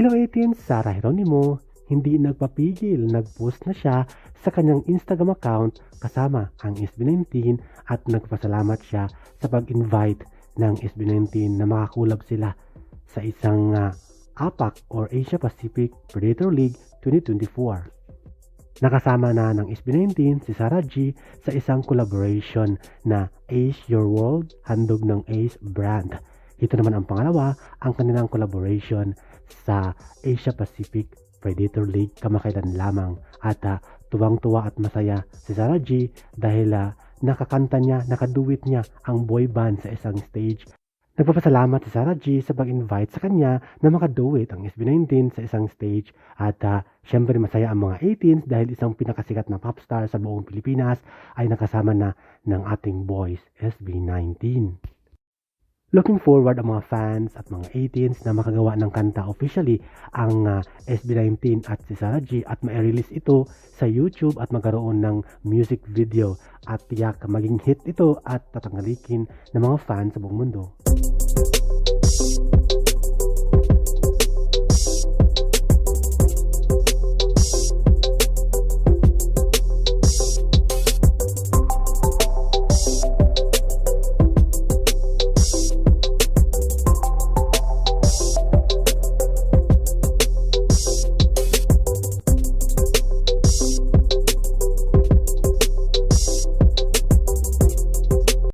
Hello 18, Sarah Geronimo, hindi nagpapigil, nag-post na siya sa kanyang Instagram account kasama ang SB19 at nagpasalamat siya sa pag-invite ng SB19 na makakulab sila sa isang uh, APAC or Asia Pacific Predator League 2024. Nakasama na ng SB19 si Sarah G sa isang collaboration na Ace Your World, handog ng Ace brand. Ito naman ang pangalawa, ang kanilang collaboration sa Asia Pacific Predator League kamakailan lamang at uh, tuwang-tuwa at masaya si Sarah G dahil uh, nakakanta niya, nakaduwit niya ang boy band sa isang stage. Nagpapasalamat si Sarah G sa pag-invite sa kanya na makaduwit ang SB19 sa isang stage at uh, syempre masaya ang mga 18s dahil isang pinakasikat na popstar sa buong Pilipinas ay nakasama na ng ating boys SB19. Looking forward ang mga fans at mga 18s na makagawa ng kanta officially ang uh, SB19 at si Sarah G at ma-release ito sa YouTube at magkaroon ng music video at tiyak maging hit ito at tatangalikin ng mga fans sa buong mundo.